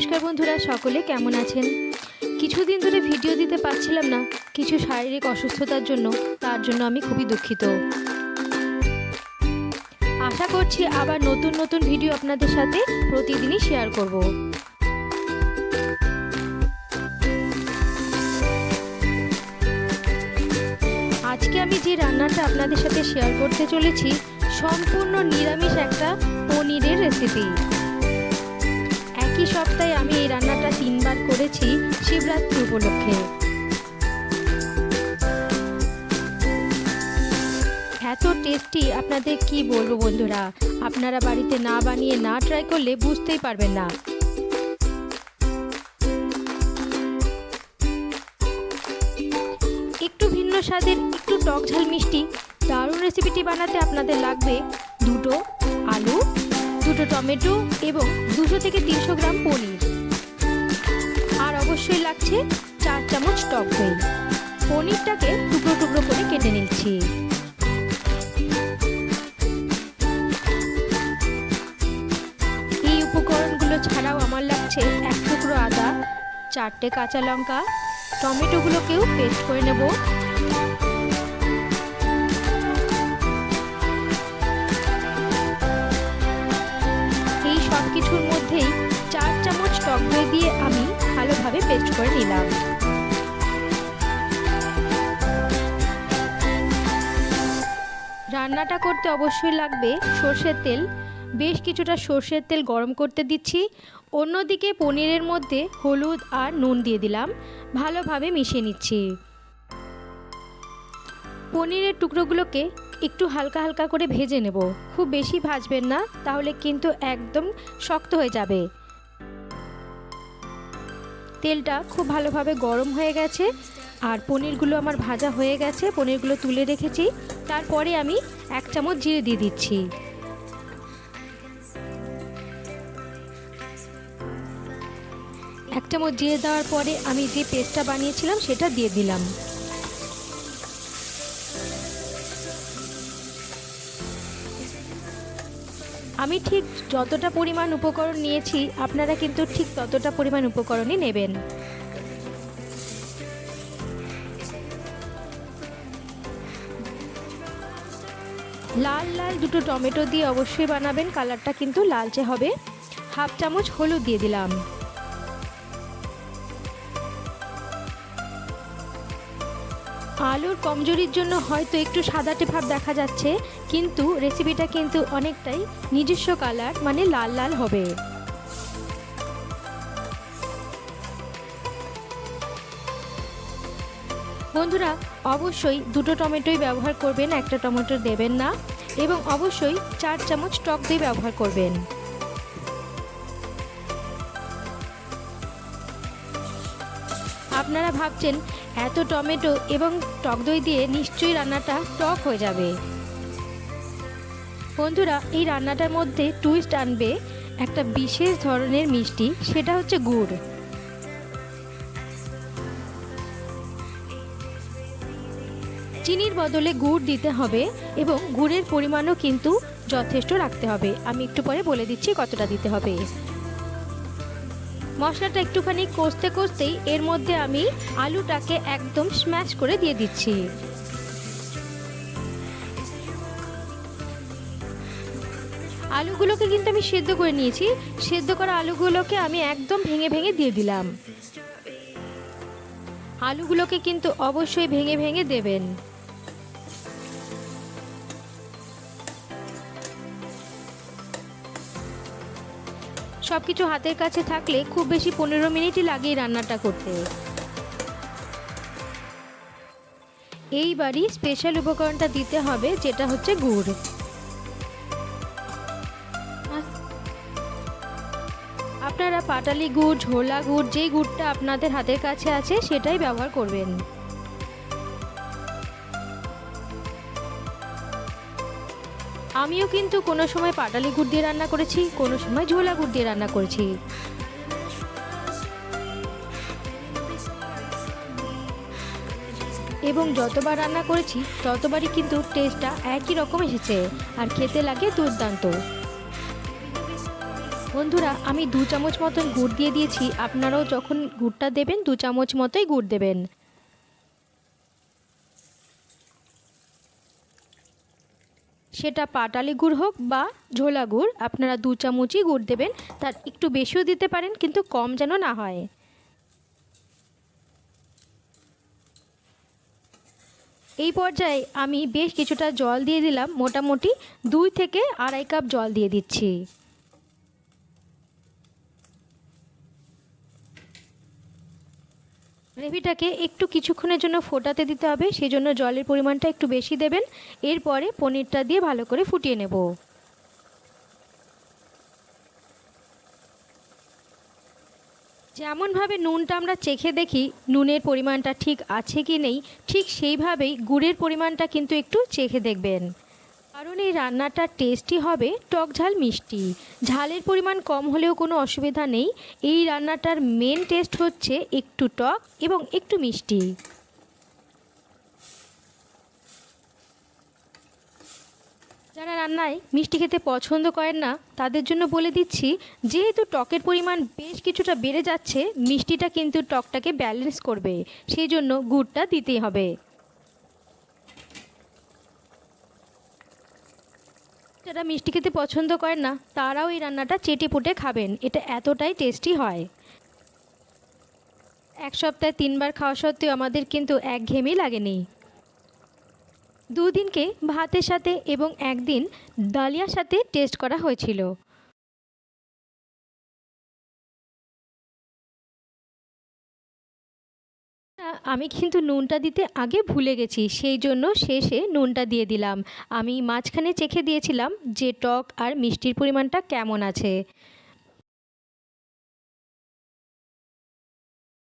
নমস্কার বন্ধুরা, সকলে কেমন আছেন? কিছুদিন ধরে ভিডিও দিতে পারছিলাম না কিছু শারীরিক অসুস্থতার জন্য, তার জন্য আমি খুবই দুঃখিত। আশা করছি আবার নতুন নতুন ভিডিও আপনাদের সাথে প্রতিদিনই শেয়ার করব। আজকে আমি যে রান্নাটা আপনাদের সাথে শেয়ার করতে চলেছি, সম্পূর্ণ নিরামিষ একটা পনিরের রেসিপি একই সপ্তাহে আমি এই রান্নাটা তিনবার করেছি শিবরাত্রি উপলক্ষে। এত টেস্টি আপনাদের কি বলব বন্ধুরা? আপনারা বাড়িতে না বানিয়ে না ট্রাই করলে বুঝতেই পারবেন না। একটু ভিন্ন স্বাদের, একটু টক ঝাল মিষ্টি, দারুণ রেসিপিটি বানাতে আপনাদের লাগবে দুটো দুটো টমেটো এবং দুশো থেকে তিনশো গ্রাম পনির। আর অবশ্যই লাগছে চার চামচ টক দই। পনিরটাকে টুকরো টুকরো করে কেটে নিচ্ছি। এই উপকরণগুলো ছাড়াও আমার লাগছে এক টুকরো আদা, চারটে কাঁচা লঙ্কা। টমেটোগুলোকেও পেস্ট করে নেব। ভালোভাবে করে নিলাম। রান্নাটা করতে অবশ্যই লাগবে সর্ষের তেল। বেশ কিছুটা সর্ষের তেল গরম করতে দিচ্ছি। অন্যদিকে পনিরের মধ্যে হলুদ আর নুন দিয়ে দিলাম। ভালোভাবে মিশিয়ে নিচ্ছি। পনিরের টুকরোগুলোকে একটু হালকা হালকা করে ভেজে নেব। খুব বেশি ভাজবেন না, তাহলে কিন্তু একদম শক্ত হয়ে যাবে। তেলটা খুব ভালোভাবে গরম হয়ে গেছে আর পনিরগুলো আমার ভাজা হয়ে গেছে, পনিরগুলো তুলে রেখেছি। তারপরে আমি এক চামচ জিরে দিয়ে দিচ্ছি। এক চামচ জিরে দেওয়ার পরে আমি যে পেস্টটা বানিয়েছিলাম সেটা দিয়ে দিলাম। আমি ঠিক যতটা পরিমাণ উপকরণ নিয়েছি, আপনারা কিন্তু ঠিক ততটা পরিমাণ উপকরণই নেবেন। লাল লাল দুটো টমেটো দিয়ে অবশ্যই বানাবেন, কালারটা কিন্তু লালচে হবে। হাফ চামচ হলুদ দিয়ে দিলাম। আলুর কমজোরির জন্য হয়তো একটু সাদাটে ভাব দেখা যাচ্ছে। কিন্তু রেসিপিটা কিন্তু অনেকটাই নিজস্ব কালার মানে লাল লাল হবে। বন্ধুরা, অবশ্যই দুটো টমেটোই ব্যবহার করবেন, একটা টমেটো দেবেন না, এবং অবশ্যই চার চামচ টক দই ব্যবহার করবেন। আপনারা ভাবছেন, এত টমেটো এবং টক দই দিয়ে নিশ্চয়ই রান্নাটা টক হয়ে যাবে। বন্ধুরা, এই রান্নাটার মধ্যে টুইস্ট আনবে একটা বিশেষ ধরনের মিষ্টি, সেটা হচ্ছে গুড়। চিনির বদলে গুড় দিতে হবে এবং গুড়ের পরিমাণও কিন্তু যথেষ্ট রাখতে হবে। আমি একটু পরে বলে দিচ্ছি কতটা দিতে হবে। মশলাটা একটুখানি কষতে কষতেই এর মধ্যে আমি আলুটাকে একদম স্ম্যাশ করে দিয়ে দিচ্ছি। আলুগুলোকে কিন্তু আমি সেদ্ধ করে নিয়েছি। সেদ্ধ করা আলুগুলোকে আমি একদম ভেঙে ভেঙে দিয়ে দিলাম। আলুগুলোকে কিন্তু অবশ্যই ভেঙে ভেঙে দেবেন। সব কিছু হাতের কাছে থাকলে খুব বেশি পনেরো মিনিটই লাগে রান্নাটা করতে। এইবারই স্পেশাল উপকরণটা দিতে হবে, যেটা হচ্ছে গুড়। আপনারা পাটালি গুড়, ঝোলা গুড়, যেই গুড়টা আপনাদের হাতের কাছে আছে সেটাই ব্যবহার করবেন। আমিও কিন্তু কোনো সময় পাটালি গুড় দিয়ে রান্না করেছি, কোনো সময় ঝোলা গুড় দিয়ে রান্না করেছি। এবং যতবার রান্না করেছি, ততবারই কিন্তু টেস্টটা একই রকম এসেছে, আর খেতে লাগে দুর্দান্ত। বন্ধুরা, আমি দু চামচ মতন গুড় দিয়ে দিয়েছি। আপনারাও যখন গুড়টা দেবেন, দু চামচ মতোই গুড় দেবেন। সেটা পাটালি গুড় হোক বা ঝোলা গুড়, আপনারা দু চামচই গুড় দেবেন। তার একটু বেশিও দিতে পারেন, কিন্তু কম যেন না হয়। এই পর্যায়ে আমি বেশ কিছুটা জল দিয়ে দিলাম। মোটামুটি দুই থেকে আড়াই কাপ জল দিয়ে দিচ্ছি। গ্রেভিটাকে একটু কিছুক্ষণের জন্য ফোটাতে দিতে হবে সেই জন্য জলের পরিমাণটা একটু বেশি দেবেন। এরপরে পনিরটা দিয়ে ভালো করে ফুটিয়ে নেব। যেমনভাবে নুনটা আমরা চেখে দেখি, নুনের পরিমাণটা ঠিক আছে কি নেই, ঠিক সেইভাবেই গুড়ের পরিমাণটা কিন্তু একটু চেখে দেখবেন। কারণ এই রান্নাটা টেস্টি হবে, টক ঝাল মিষ্টি। ঝালের পরিমাণ কম হলেও কোনো অসুবিধা নেই। এই রান্নাটার মেন টেস্ট হচ্ছে একটু টক এবং একটু মিষ্টি। যারা রান্নায় মিষ্টি খেতে পছন্দ করেন না, তাদের জন্য বলে দিচ্ছি, যেহেতু টকের পরিমাণ বেশ কিছুটা বেড়ে যাচ্ছে, মিষ্টিটা কিন্তু টকটাকে ব্যালেন্স করবে। সেই জন্য গুড়টা দিতেই হবে। যারা মিষ্টি খেতে পছন্দ করেন না, তারাও এই রান্নাটা চেটে পুটে খাবেন। এটা এতটাই টেস্টি হয়। এক সপ্তাহে তিনবার খাওয়া সত্ত্বেও আমাদের কিন্তু একঘেয়েমি লাগেনি। দুদিনকে ভাতের সাথে এবং একদিন ডালিয়ার সাথে টেস্ট করা হয়েছিল। আমি কিন্তু নুনটা দিতে আগে ভুলে গেছি, সেই জন্য শেষে নুনটা দিয়ে দিলাম। আমি মাঝখানে চেখে দিয়েছিলাম যে টক আর মিষ্টির পরিমাণটা কেমন আছে।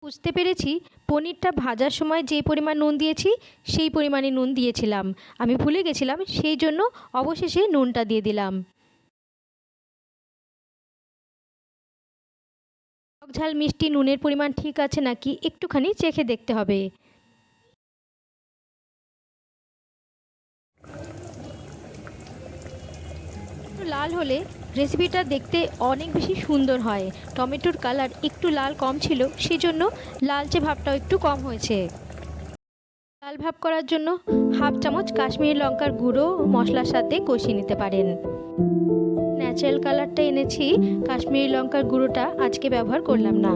বুঝতে পেরেছি, পনিরটা ভাজার সময় যে পরিমাণ নুন দিয়েছি, সেই পরিমাণে নুন দিয়েছিলাম। আমি ভুলে গেছিলাম, সেই জন্য অবশেষে নুনটা দিয়ে দিলাম। ঝাল, মিষ্টি, নুনের পরিমাণ ঠিক আছে নাকি একটুখানি চেখে দেখতে হবে। লাল হলে রেসিপিটা দেখতে অনেক বেশি সুন্দর হয়। টমেটোর কালার একটু লাল কম ছিল, সেজন্য লালচে ভাবটাও একটু কম হয়েছে। লাল ভাব করার জন্য হাফ চামচ কাশ্মীরি লঙ্কার গুঁড়ো মশলার সাথে কষিয়ে নিতে পারেন। ন্যাচারাল কালারটা এনেছি, কাশ্মীরি লঙ্কার গুঁড়োটা আজকে ব্যবহার করলাম না।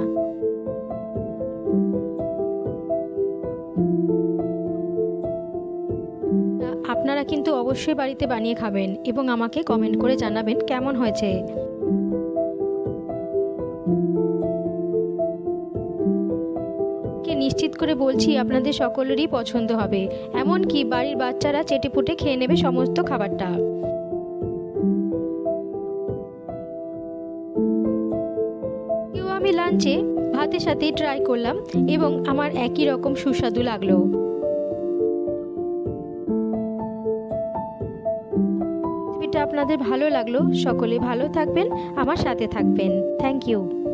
আপনারা কিন্তু অবশ্যই বাড়িতে বানিয়ে খাবেন এবং আমাকে কমেন্ট করে জানাবেন কেমন হয়েছে। নিশ্চিত করে বলছি আপনাদের সকলেরই পছন্দ হবে। এমনকি বাড়ির বাচ্চারা চেটেপুটে খেয়ে নেবে সমস্ত খাবারটা। কেউ ভাতের সাথেই ট্রাই করলাম এবং আমার একই রকম সুস্বাদু লাগল। রেসিপিটা আপনাদের ভালো লাগল, সকলে ভালো থাকবেন, আমার সাথে থাকবেন। Thank you